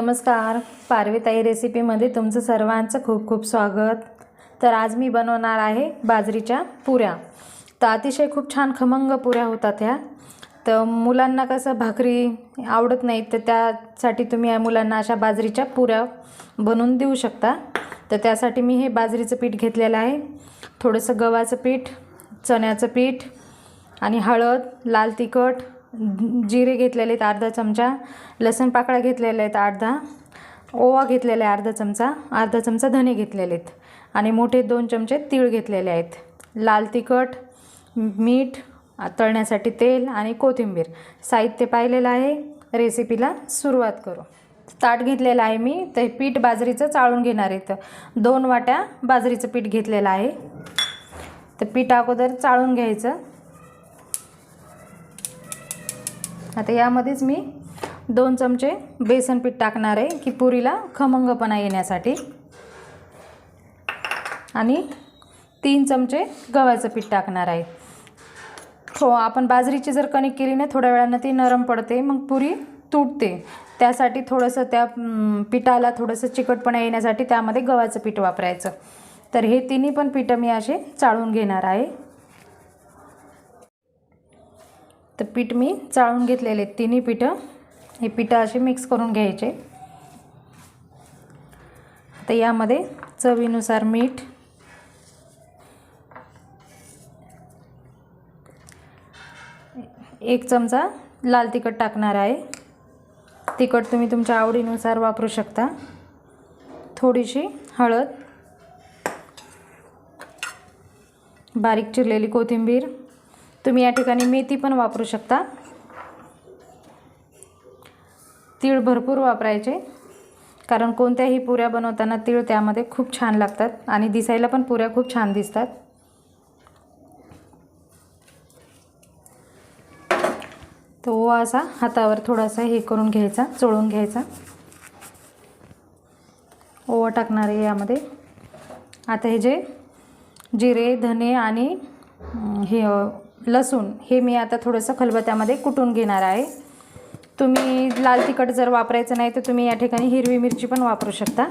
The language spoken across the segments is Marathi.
नमस्कार. पारवीताई रेसिपीमध्ये तुमचं सर्वांचं खूप खूप स्वागत. तर आज मी बनवणार आहे बाजरीच्या पुऱ्या. तर अतिशय खूप छान खमंग पुऱ्या होतात ह्या. तर मुलांना कसं भाकरी आवडत नाही तर त्यासाठी तुम्ही या मुलांना अशा बाजरीच्या पुऱ्या बनवून देऊ शकता. तर त्यासाठी मी हे बाजरीचं पीठ घेतलेलं आहे. थोडंसं गव्हाचं पीठ चण्याचं पीठ आणि हळद लाल तिखट जिरे घेतलेले आहेत अर्धा चमचा. लसण पाकळ्या घेतलेल्या आहेत अर्धा. ओवा घेतलेला आहे अर्धा चमचा. अर्धा चमचा धने घेतलेले आहेत. आणि मोठे दोन चमचे तीळ घेतलेले आहेत. लाल तिखट मीठ तळण्यासाठी तेल आणि कोथिंबीर. साहित्य पाहिलेलं आहे. रेसिपीला सुरुवात करू. ताट घेतलेलं आहे मी. ते पीठ बाजरीचं चाळून घेणार आहे. दोन वाट्या बाजरीचं पीठ घेतलेलं आहे. तर पीठ अगोदर चाळून घ्यायचं. आता यामध्येच मी दोन चमचे बेसन पीठ टाकणार आहे की पुरीला खमंगपणा येण्यासाठी. आणि तीन चमचे गव्हाचं पीठ टाकणार आहे. हो आपण बाजरीची जर कणिक केली ना थोड्या वेळानं ती नरम पडते मग पुरी तुटते. त्यासाठी थोडंसं त्या पिठाला थोडंसं चिकटपणा येण्यासाठी त्यामध्ये गव्हाचं पीठ वापरायचं. तर हे तिन्ही पण पिठं मी असे चाळून घेणार आहे. तर पीठ मी चाळून घेतलेले तिन्ही पिठं हे पिठं असे मिक्स करून घ्यायचे. तर यामध्ये चवीनुसार मीठ एक चमचा लाल तिखट टाकणार आहे. तिखट तुम्ही तुमच्या आवडीनुसार वापरू शकता. थोडीशी हळद बारीक चिरलेली कोथिंबीर तुम्ही या ठिकाणी मेथी पण वापरू शकता. तीळ भरपूर वापरायचे. कारण कोणत्याही पुऱ्या बनवताना तीळ त्यामध्ये खूप छान लागतात आणि दिसायला पण पुऱ्या खूप छान दिसतात. तो ओवा असा हातावर थोडासा हे करून घ्यायचा चोळून घ्यायचा. ओवा टाकणार आहे यामध्ये. आता हे जे जिरे धने आणि हे लसूण हे मी आता थोडंसं खलबत्यामध्ये कुटून घेणार आहे. तुम्ही लाल तिखट जर वापरायचं नाही तर तुम्ही या ठिकाणी हिरवी मिरची पण वापरू शकता.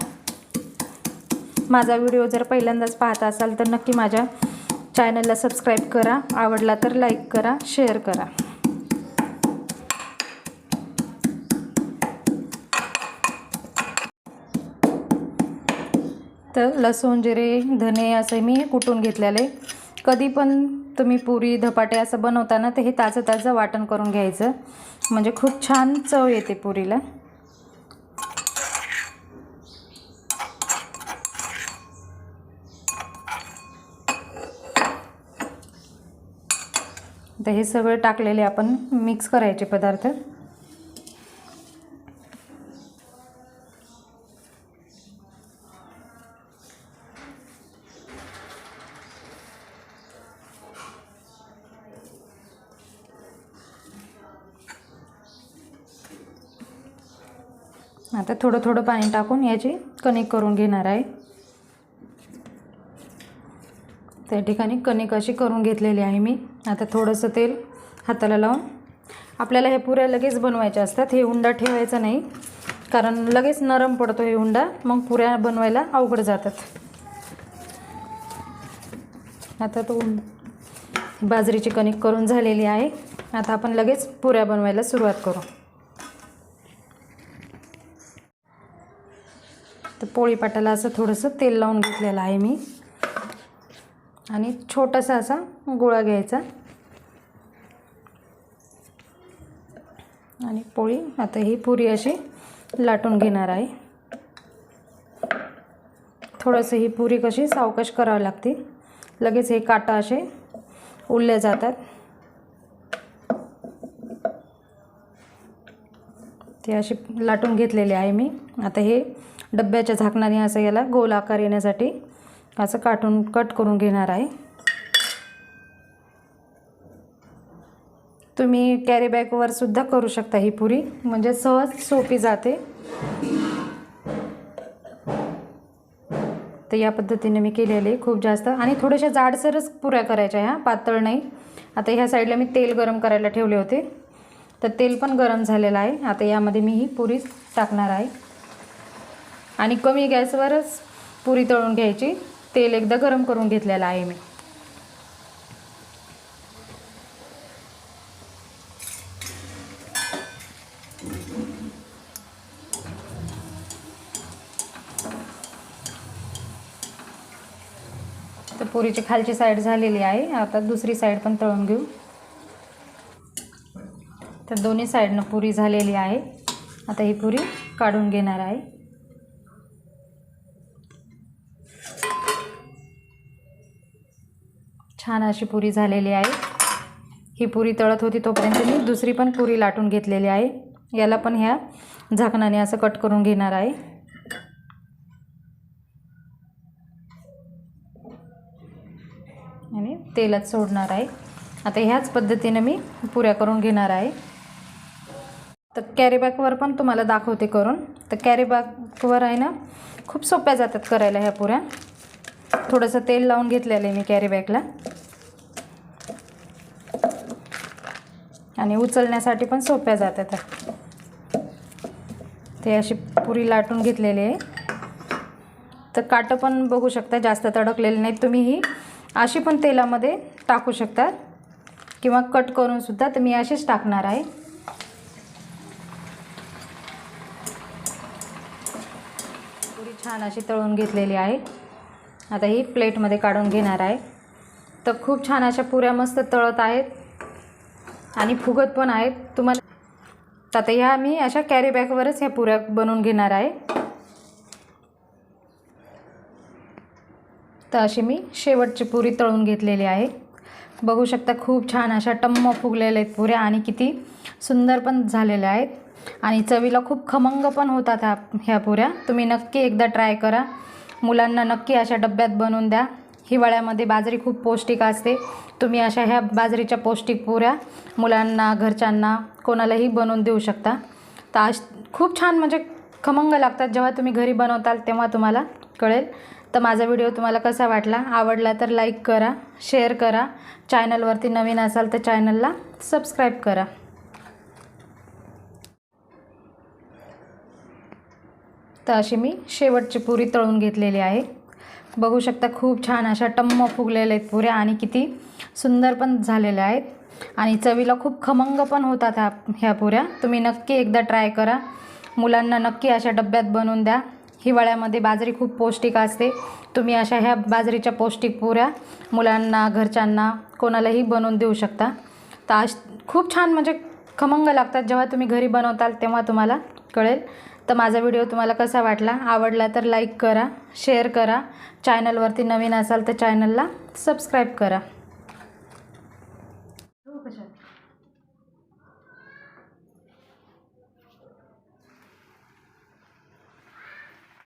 माझा व्हिडिओ जर पहिल्यांदाच पाहत असाल तर नक्की माझ्या चॅनलला सबस्क्राईब करा. आवडला तर लाईक करा शेअर करा. तर लसूण जिरे धने असे मी कुटून घेतलेले. कधी पण तुम्ही पुरी धपाटे असं बनवताना तर हे ताजं ताजं वाटण करून घ्यायचं. म्हणजे खूप छान चव येते पुरीला. तर हे सगळं टाकलेले आपण मिक्स करायचे पदार्थ. आता थोडं थोडं पाणी टाकून याची कणिक करून घेणार आहे. त्या ठिकाणी कणिक अशी करून घेतलेली आहे मी. आता थोडंसं तेल हाताला लावून आपल्याला हे पुऱ्या लगेच बनवायच्या असतात. हे हुंडा ठेवायचा नाही कारण लगेच नरम पडतो हे हुंडा मग पुऱ्या बनवायला अवघड जातात. आता तो बाजरीची कणिक करून झालेली आहे. आता आपण लगेच पुऱ्या बनवायला सुरुवात करू. तर पोळीपाटाला असं थोडंसं तेल लावून घेतलेलं आहे मी. आणि छोटासा असा गोळा घ्यायचा. आणि पोळी आता ही पुरी अशी लाटून घेणार आहे. थोडंसं ही पुरी कशी सावकाश करावी लागते. लगेच हे काटा असे उरल्या जातात. ते असे लाटून घेतलेले आहे मी. आता हे डब्याच्या झाकणाने असं याला गोल आकार येण्यासाठी असं काटून कट करून घेणार आहे. तुम्ही कॅरीबॅगवर सुद्धा करू शकता ही पुरी. म्हणजे सहज सोपी जाते. तर या पद्धतीने मी केलेले खूप जास्त. आणि थोड्याशा जाडसरच पुऱ्या करायच्या ह्या पातळ नाही. आता ह्या साईडला मी तेल गरम करायला ठेवले होते. तर तेल पण गरम झालेलं आहे. आता यामध्ये मी ही पुरी टाकणार आहे. आणि कमी गॅसवरच पुरी तळून घ्यायची. तेल एकदा गरम करून घेतलेलं आहे मी. तर पुरीची खालची साईड झालेली आहे. आता दुसरी साईड पण तळून घेऊ. तर दोन्ही साईडनं पुरी झालेली आहे. आता ही पुरी काढून घेणार आहे. छान अशी पुरी झालेली आहे. ही पुरी तळत होती तोपर्यंत मी. दुसरी पण पुरी लाटून घेतलेली आहे. याला पण ह्या झाकणाने असं कट करून घेणार आहे. आणि तेलात सोडणार आहे. आता ह्याच पद्धतीनं मी पुऱ्या करून घेणार आहे. तर कॅरीबॅगवर पण तुम्हाला दाखवते करून. तर कॅरीबॅगवर आहे ना खूप सोप्या जातात करायला ह्या पुऱ्या. थोडंसं तेल लावून घेतलेलं आहे मी कॅरीबॅगला आणि उचलण्यासाठी पण सोप्या जातात. ते अशी पुरी लाटून घेतलेली आहे. तर काटं पण बघू शकता जास्त तडकलेले नाहीत तुम्ही ही. अशी पण तेलामध्ये टाकू शकता. किंवा कट करून सुद्धा तर मी अशीच टाकणार आहे. पुरी छान अशी तळून घेतलेली आहे. आता ही प्लेटमध्ये काढून घेणार आहे. तर खूप छान अशा पुऱ्या मस्त तळत आहेत. आणि फुगत पण आहेत. तुम्हाला तर आता ह्या मी अशा कॅरी बॅगवरच ह्या पुऱ्या बनवून घेणार आहे. तर अशी मी शेवटची पुरी तळून घेतलेली आहे. बघू शकता खूप छान अशा टम्म फुगलेल्या आहेत पुऱ्या आणि किती सुंदर पण झालेल्या आहेत. आणि चवीला खूप खमंग पण होतात ह्या ह्या पुऱ्या. तुम्ही नक्की एकदा ट्राय करा. मुलांना नक्की अशा डब्यात बनवून द्या. हिवाळ्यामध्ये बाजरी खूप पौष्टिक असते. तुम्ही अशा ह्या बाजरीच्या पौष्टिक पुऱ्या मुलांना घरच्यांना कोणालाही बनवून देऊ शकता. तर आज खूप छान म्हणजे खमंग लागतात. जेव्हा तुम्ही घरी बनवताल तेव्हा तुम्हाला कळेल. तर माझा व्हिडिओ तुम्हाला कसा वाटला? आवडला तर लाईक करा शेअर करा. चॅनलवरती नवीन असाल तर चॅनलला सबस्क्राईब करा. तर अशी मी शेवटची पुरी तळून घेतलेली आहे. बघू शकता खूप छान अशा टम्म फुगलेल्या आहेत पुऱ्या आणि किती सुंदर पण झालेल्या आहेत. आणि चवीला खूप खमंग पण होतात ह्या ह्या पुऱ्या. तुम्ही नक्की एकदा ट्राय करा. मुलांना नक्की अशा डब्यात बनवून द्या. हिवाळ्यामध्ये बाजरी खूप पौष्टिक असते. तुम्ही अशा ह्या बाजरीच्या पौष्टिक पुऱ्या मुलांना घरच्यांना कोणालाही बनवून देऊ शकता. तर खूप छान म्हणजे खमंग लागतात. जेव्हा तुम्ही घरी बनवताल तेव्हा तुम्हाला कळेल. तर माझा व्हिडिओ तुम्हाला कसा वाटला? आवडला तर लाईक करा शेअर करा. चॅनलवरती नवीन असाल तर चॅनलला सबस्क्राईब करा.